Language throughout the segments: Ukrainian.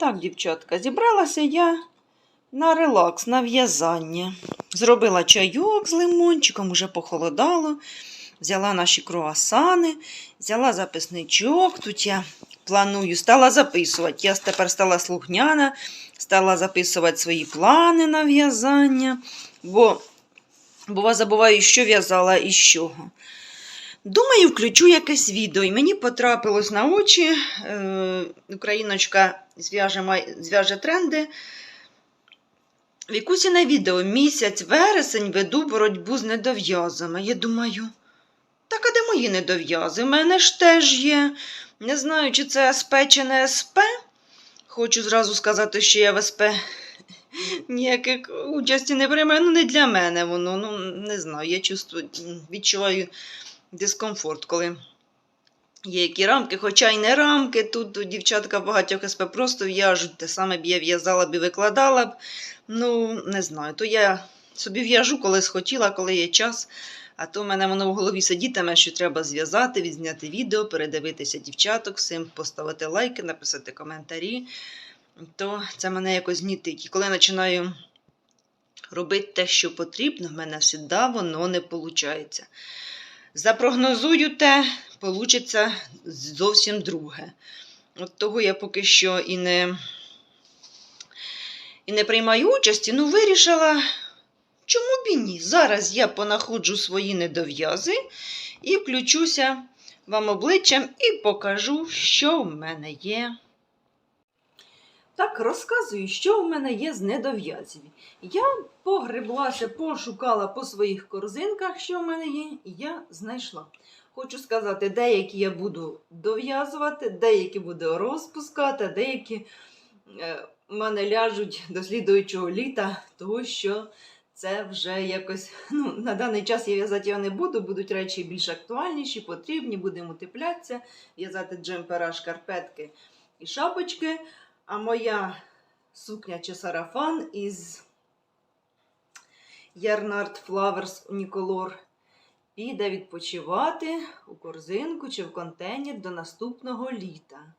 Так, дівчатка, зібралася я на релакс, на в'язання. Зробила чайок з лимончиком, уже похолодало. Взяла наші круасани, взяла записничок. Тут я планую, стала записувати. Я тепер стала слухняна, стала записувати свої плани на в'язання, бо бува забуваю, що в'язала і з чого. Думаю, включу якесь відео. І мені потрапилось на очі. Е, Україночка зв'яже, зв'яже тренди. Вікусіне відео місяць вересень веду боротьбу з недов'язами. Я думаю, так а де мої недов'язи? У мене ж теж є. Не знаю, чи це СП чи не СП. Хочу зразу сказати, що я в СП ніяких участі не приймаю. Ну, не для мене воно. Ну, не знаю. Я чувствую, відчуваю дискомфорт, коли є які рамки, хоча й не рамки. Тут дівчатка багатьох СП просто в'яжуть, те саме б я в'язала б і викладала б. Ну, не знаю. То я собі в'яжу, коли схотіла, коли є час. А то в мене воно в голові сидітиме, що треба зв'язати, відзняти відео, передивитися дівчаток, всім поставити лайки, написати коментарі. То це мене якось гнітить. І коли починаю робити те, що потрібно, в мене завжди воно не виходить. Запрогнозую те, вийде зовсім друге. От того я поки що і не, і не приймаю участі, ну вирішила, чому б і ні. Зараз я понаходжу свої недов'язи і включуся вам обличчям і покажу, що в мене є. Так, розказую, що в мене є з недов'язів. Я погреблася, пошукала по своїх корзинках, що в мене є, і я знайшла. Хочу сказати, деякі я буду дов'язувати, деякі буду розпускати, деякі е, в мене ляжуть до слідуючого літа, тому що це вже якось ну, на даний час я в'язати його не буду, будуть речі більш актуальніші, потрібні, будемо утеплятися, в'язати джемпера, шкарпетки і шапочки. А моя сукня чи сарафан із Yarnart Flowers Unicolor піде відпочивати у корзинку чи в контейнер до наступного літа.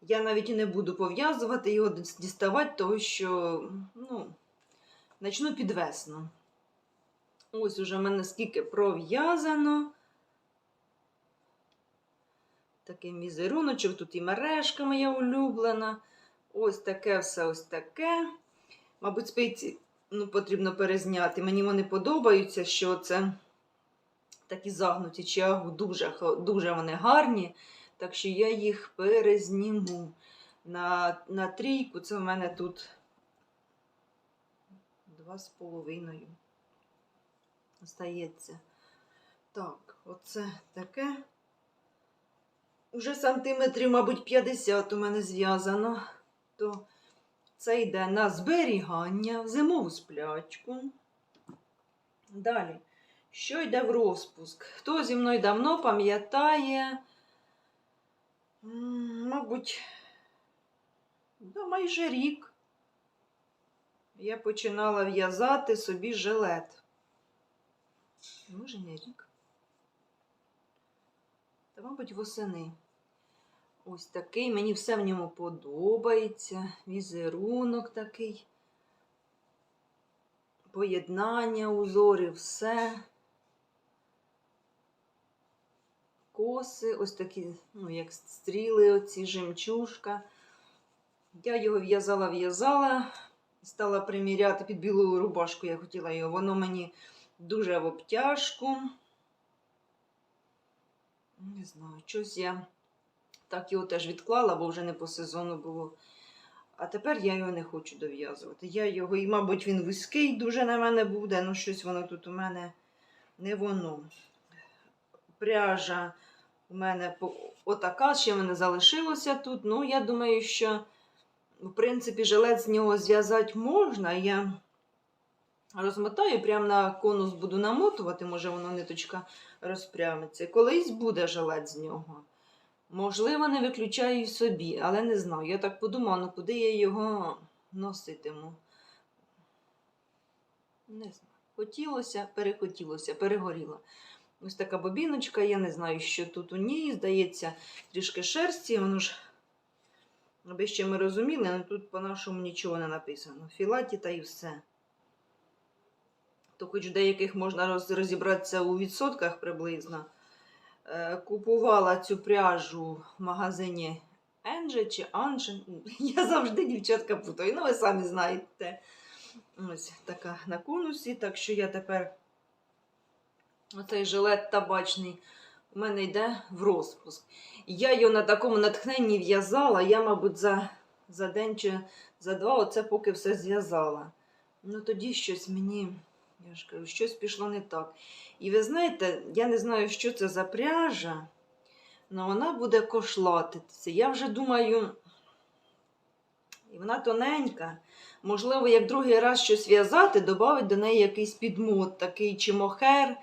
Я навіть і не буду пов'язувати його, діставати, тому що ну, почну під весну. Ось уже в мене скільки пров'язано. Такий мізеруночок, тут і мережка моя улюблена. Ось таке все ось таке. Мабуть, спиці ну, потрібно перезняти. Мені вони подобаються, що це такі загнуті чагу, дуже, дуже вони гарні. Так що я їх перезніму. На, на трійку це в мене тут два з половиною. Остається. Так, оце таке. Уже сантиметрів, мабуть, 50 у мене зв'язано. То це йде на зберігання в зимову сплячку. Далі, що йде в розпуск? Хто зі мною давно пам'ятає, мабуть, да, майже рік я починала в'язати собі жилет. Може, не рік. Та, мабуть, восени. Ось такий. Мені все в ньому подобається. Візерунок такий. Поєднання узорів, все. Коси, ось такі, ну, як стріли, оці жемчужка. Я його в'язала, в'язала, стала приміряти під білу рубашку, я хотіла його. Воно мені дуже в обтяжку. Не знаю, щось я так його теж відклала, бо вже не по сезону було. А тепер я його не хочу дов'язувати. Я його, і, мабуть, він вузький дуже на мене буде, ну щось воно тут у мене не воно. Пряжа у мене отака, ще в мене залишилося тут. Ну, я думаю, що, в принципі, жилет з нього зв'язати можна. Я розмотаю, прямо на конус буду намотувати, може воно ниточка розпрямиться. Колись буде жилет з нього. Можливо, не виключаю і собі, але не знаю. Я так подумала, ну куди я його носитиму. Не знаю. Хотілося, перехотілося, перегоріло. Ось така бобіночка, я не знаю, що тут у ній. Здається, трішки шерсті, воно ж Аби ще ми розуміли, але тут по-нашому нічого не написано. Філаті та і все. То хоч деяких можна розібратися у відсотках приблизно. Е, Купувала цю пряжу в магазині Енже чи Анже. Я завжди дівчатка путаю, ну ви самі знаєте. Ось така на конусі, так що я тепер оцей жилет табачний у мене йде в розпуск. Я його на такому натхненні в'язала, я, мабуть, за, за день чи за два оце поки все зв'язала. Ну тоді щось мені, я ж кажу, щось пішло не так. І ви знаєте, я не знаю, що це за пряжа, але вона буде кошлатитися. Я вже думаю, і вона тоненька. Можливо, як другий раз щось в'язати, додати до неї якийсь підмот, такий чи мохер,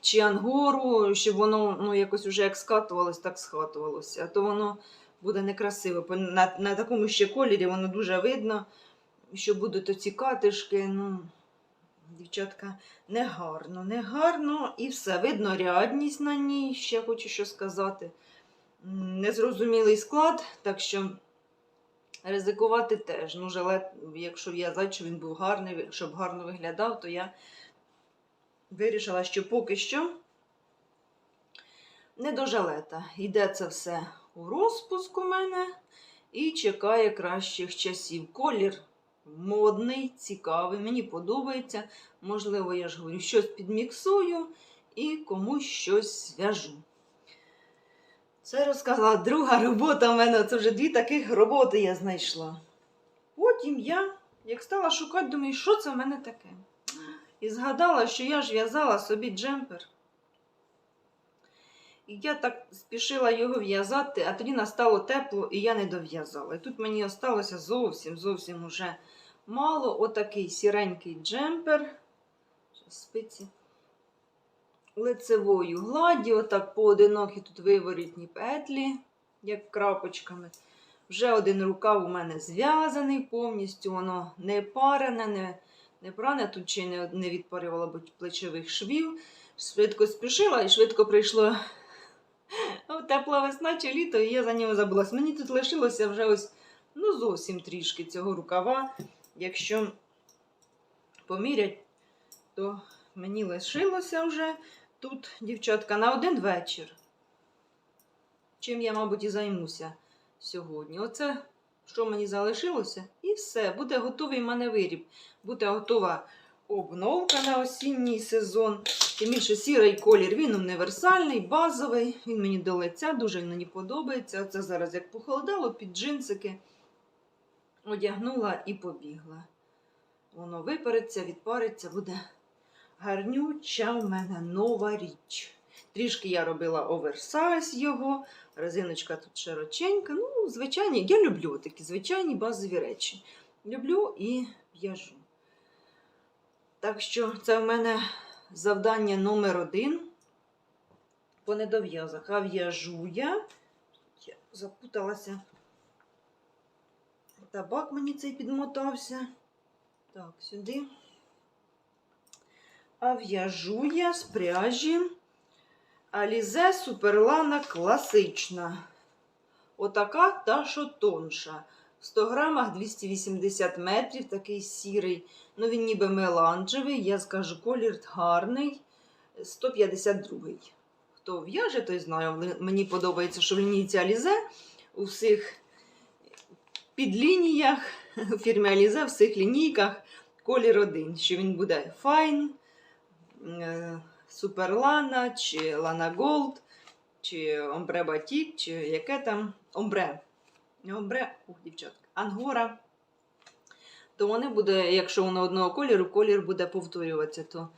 чи ангору, щоб воно ну, якось вже як скатувалось, так схатувалося. А то воно буде некрасиво. На, на такому ще кольорі воно дуже видно, що будуть оці катишки. Ну, дівчатка, негарно, негарно і все. Видно рядність на ній, ще хочу що сказати. Незрозумілий склад, так що ризикувати теж. Ну, жилет, якщо в'язати, щоб він був гарний, щоб гарно виглядав, то я вирішила, що поки що не до жилета. Йде це все у розпуск у мене і чекає кращих часів. Колір модний, цікавий, мені подобається. Можливо, я ж говорю, щось підміксую і комусь щось зв'яжу. Це розказала друга робота в мене. Це вже дві таких роботи я знайшла. Потім я, як стала шукати, думаю, що це в мене таке. І згадала, що я ж в'язала собі джемпер. І я так спішила його в'язати, а тоді настало тепло, і я не дов'язала. І тут мені осталося зовсім, зовсім уже мало. Отакий сіренький джемпер. Спиці. Лицевою гладі, отак поодинокі тут виворітні петлі, як крапочками. Вже один рукав у мене зв'язаний повністю, воно не парене, не, не пране, тут й не, не відпарювала будь плечових швів. Швидко спішила і швидко прийшло тепла весна чи літо, і я за нього забулась. Мені тут лишилося вже ось ну, зовсім трішки цього рукава. Якщо помірять, то мені лишилося вже тут, дівчатка, на один вечір. Чим я, мабуть, і займуся сьогодні. Оце, що мені залишилося, і все. Буде готовий в мене виріб. Буде готова обновка на осінній сезон. Тим більше сірий колір, він універсальний, базовий. Він мені до лиця, дуже мені подобається. Оце зараз як похолодало, під джинсики одягнула і побігла. Воно випереться, відпариться, буде гарнюча в мене нова річ. Трішки я робила оверсайз його, резиночка тут широченька. Ну, звичайні, я люблю такі звичайні базові речі. Люблю і в'яжу. Так що це в мене завдання номер один по недов'язах. А в'яжу я. Я запуталася. Табак мені цей підмотався. Так, сюди. А в'яжу я з пряжі Алізе Суперлана класична. Отака та що тонша. В 100 грамах 280 метрів, такий сірий. Ну, він ніби меланжевий, я скажу, колір гарний. 152. Хто в'яже, той знає. Мені подобається, що в лінійці Алізе у всіх підлініях у фірмі Алізе, в всіх лінійках колір один. Що він буде файн, е, Суперлана, чи Лана Голд, чи Омбре Батік, чи яке там Омбре. Не Омбре, ух, дівчатка, Ангора. То вони буде, якщо воно одного кольору, колір буде повторюватися, то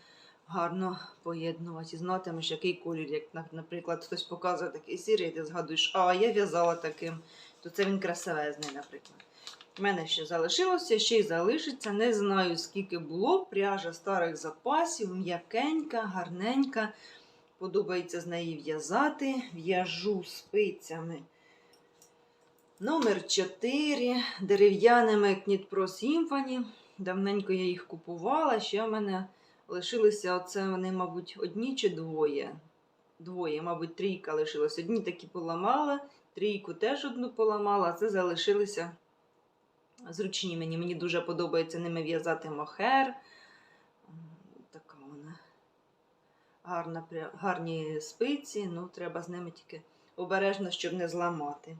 гарно поєднувати. Знатимеш, який колір. Як, наприклад, хтось показує такий сірий, ти згадуєш, а я в'язала таким, то це він красивезний, наприклад. У мене ще залишилося, ще й залишиться. Не знаю, скільки було. Пряжа старих запасів, м'якенька, гарненька. Подобається з неї в'язати. В'яжу спицями. Номер 4 дерев'яними Кнітпро Сімфоні. Давненько я їх купувала. Ще в мене лишилися оце вони, мабуть, одні чи двоє. Двоє, мабуть, трійка лишилась. Одні такі поламала, Трійку теж одну поламала, а це залишилися зручні мені. Мені дуже подобається ними в'язати мохер. Така вона гарна, гарні спиці, ну треба з ними тільки обережно, щоб не зламати.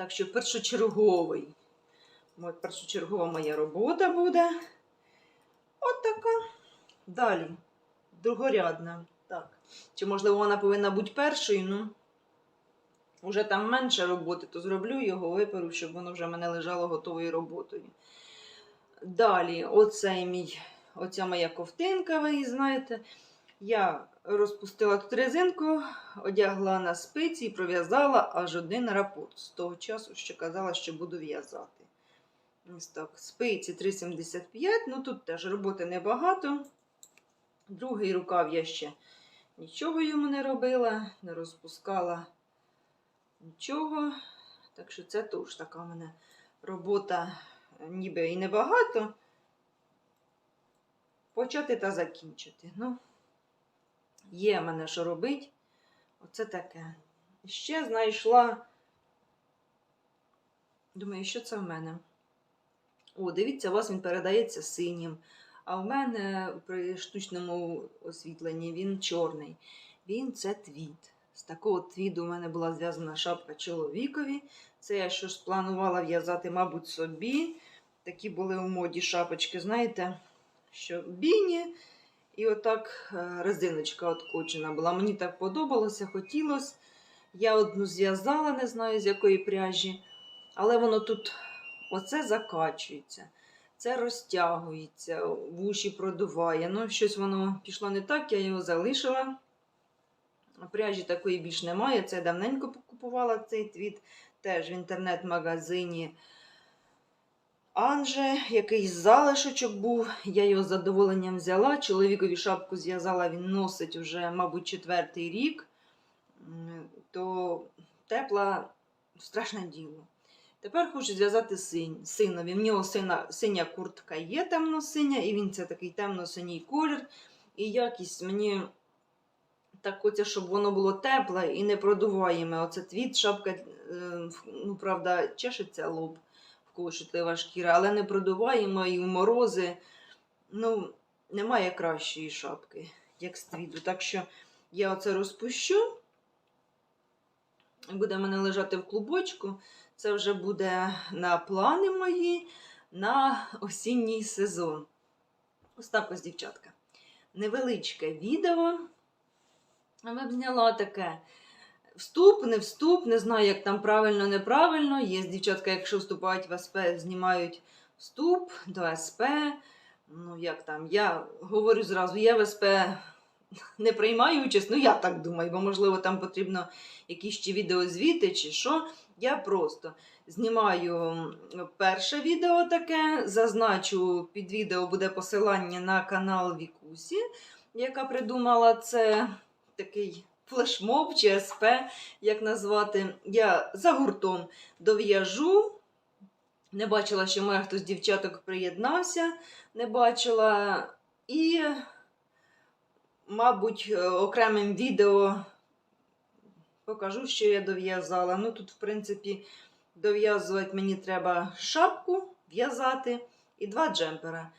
Так що першочерговий, мо- першочергова моя робота буде. От така. Далі. Другорядна. Так. Чи, можливо, вона повинна бути першою, ну. Уже там менше роботи, то зроблю його, виперу, щоб воно вже мене лежало готовою роботою. Далі, оцей мій, оця моя ковтинка, ви її знаєте. Я розпустила тут резинку, одягла на спиці і пров'язала аж один рапорт з того часу, що казала, що буду в'язати. Ось так, спиці 3,75, ну тут теж роботи небагато. Другий рукав я ще нічого йому не робила, не розпускала нічого. Так що це теж така в мене робота, ніби і небагато. Почати та закінчити. Ну, є мене що робити. Оце таке. Ще знайшла. Думаю, що це в мене? О, дивіться, у вас він передається синім. А в мене при штучному освітленні він чорний. Він це твіт. З такого твіду у мене була зв'язана шапка чоловікові. Це я щось планувала в'язати, мабуть, собі. Такі були у моді шапочки, знаєте, що біні. І отак е, резиночка откочена була. Мені так подобалося, хотілося. Я одну зв'язала, не знаю з якої пряжі, але воно тут оце закачується, це розтягується, вуші продуває. Ну, щось воно пішло не так, я його залишила. Пряжі такої більш немає. Це я давненько купувала цей твіт теж в інтернет-магазині. Анже, якийсь залишочок був, я його з задоволенням взяла. Чоловікові шапку зв'язала, він носить вже, мабуть, четвертий рік, то тепла страшне діло. Тепер хочу зв'язати син, синові. В нього сина, синя куртка є темно-синя, і він це такий темно-синій колір. І якість мені так хочеться, щоб воно було тепле і не продуваєме. Оце твіт, шапка, е, ну, правда, чешеться лоб чутлива шкіра, але не продуваємо і в морози. Ну, немає кращої шапки, як з твіду. Так що я оце розпущу. Буде мене лежати в клубочку. Це вже буде на плани мої на осінній сезон. Ось так ось, дівчатка. Невеличке відео. Ми б зняла таке. Вступ, не вступ, не знаю, як там правильно, неправильно. Є дівчатка, якщо вступають в СП, знімають вступ до СП. Ну, як там, я говорю зразу, я в СП не приймаю участь, ну я так думаю, бо, можливо, там потрібно якісь ще відеозвіти чи що. Я просто знімаю перше відео таке, зазначу під відео буде посилання на канал Вікусі, яка придумала це такий флешмоб чи СП, як назвати. Я за гуртом дов'яжу. Не бачила, що моя хтось з дівчаток приєднався, не бачила. І, мабуть, е, окремим відео покажу, що я дов'язала. Ну, тут, в принципі, дов'язувати мені треба шапку в'язати і два джемпера.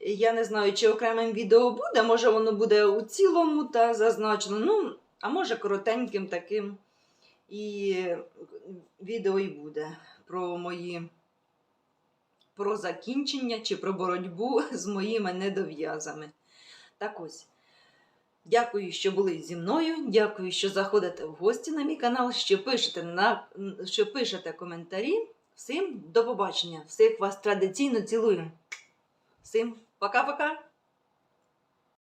Я не знаю, чи окремим відео буде, може воно буде у цілому та зазначено. Ну, а може коротеньким таким і відео і буде про мої про закінчення чи про боротьбу з моїми недов'язами. Так ось. Дякую, що були зі мною. Дякую, що заходите в гості на мій канал, що пишете, на, що пишете коментарі. Всім до побачення! Всіх вас традиційно цілую. Всім пока-пока!